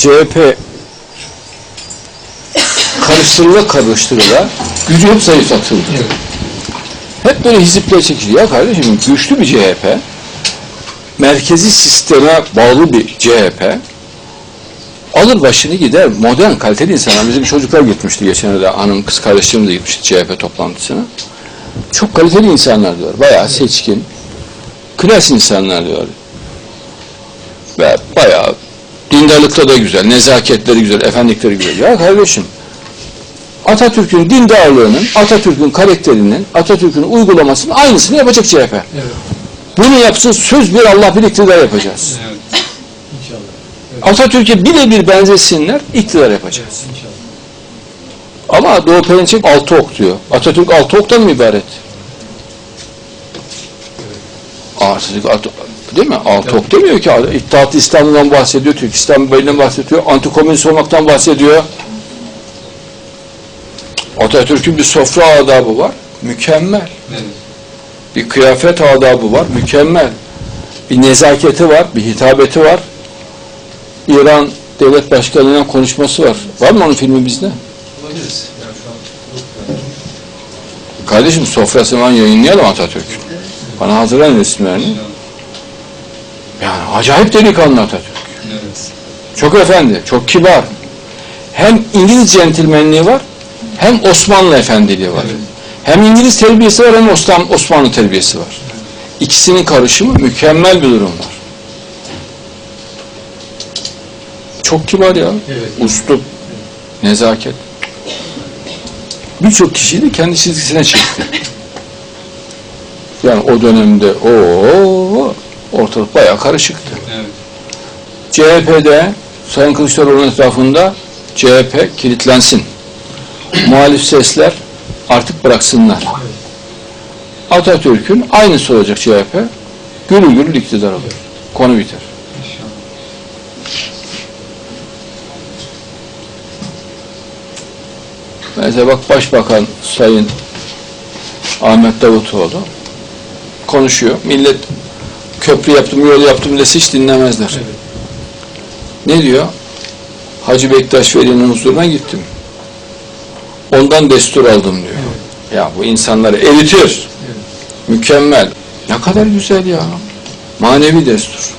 CHP karıştırıla karıştırıla gücü hep zayıflatıldı. Hep böyle hizipler çekiliyor. Ya kardeşim güçlü bir CHP, merkezi sisteme bağlı bir CHP, alır başını gider. Modern, kaliteli insanlar. Bizim çocuklar gitmişti geçen de hanım, kız kardeşlerim de gitmişti CHP toplantısına. Çok kaliteli insanlar diyor. Bayağı seçkin, klas insanlar diyor. Ve bayağı dindarlıkta da güzel, nezaketleri güzel, efendilikleri güzel. Ya kardeşim, Atatürk'ün dindarlığının, Atatürk'ün karakterinin, Atatürk'ün uygulamasının aynısını yapacak CHP. Evet. Bunu yapsın, söz bir Allah bir iktidar yapacağız. Evet. İnşallah. Atatürk'e birebir benzesinler, iktidar yapacağız. İnşallah. Ama Doğu Perinçek altı ok diyor. Atatürk altı oktan mı ibaret? Atatürk altı, değil mi? Altı ok demiyor ki. İttihat İslam'dan bahsediyor, Türk İslam Bey'den bahsediyor, antikomünist olmaktan bahsediyor. Atatürk'ün bir sofra adabı var, mükemmel. Evet. Bir kıyafet adabı var, mükemmel. Bir nezaketi var, bir hitabeti var. İran devlet başkanıyla konuşması var. Var mı onun filmi bizde? Olabiliriz. Kardeşim sofrasını ben yayınlayalım Atatürk. Bana hazırlayın resimlerini. Yani acayip delikanlı Atatürk. Evet. Çok efendi, çok kibar. Hem İngiliz centilmenliği var, hem Osmanlı efendiliği var. Evet. Hem İngiliz terbiyesi var, hem Osman- Osmanlı terbiyesi var. İkisinin karışımı mükemmel bir durum var. Çok kibar ya. Evet. Uslup, nezaket. Birçok kişiyi de kendi çizgisine çekti. Yani o dönemde o ortalık bayağı karışıktı. Evet. CHP'de Sayın Kılıçdaroğlu'nun etrafında CHP kilitlensin. Muhalif sesler artık bıraksınlar. Atatürk'ün aynısı olacak CHP. Gürül gürül iktidar olur. Konu biter. Mesela bak Başbakan Sayın Ahmet Davutoğlu konuşuyor. Millet köprü yaptım, yol yaptım dese hiç dinlemezler. Evet. Ne diyor? Hacı Bektaş Veli'nin huzuruna gittim. Ondan destur aldım diyor. Ya bu insanları eritir. Evet. Mükemmel. Ne kadar güzel ya. Manevi destur.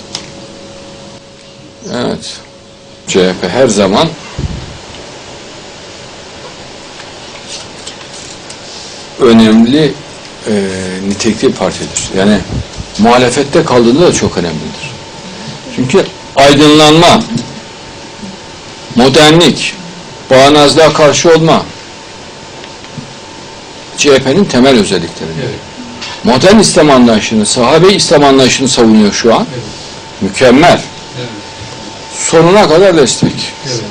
Evet. CHP her zaman önemli e, nitelikli bir partidir. Yani muhalefette kaldığında da çok önemlidir. Çünkü aydınlanma, modernlik, bağnazlığa karşı olma CHP'nin temel özellikleri. Evet. Modern İslam anlayışını, sahabe İslam anlayışını savunuyor şu an. Evet. Mükemmel. Evet. Sonuna kadar destek. Evet.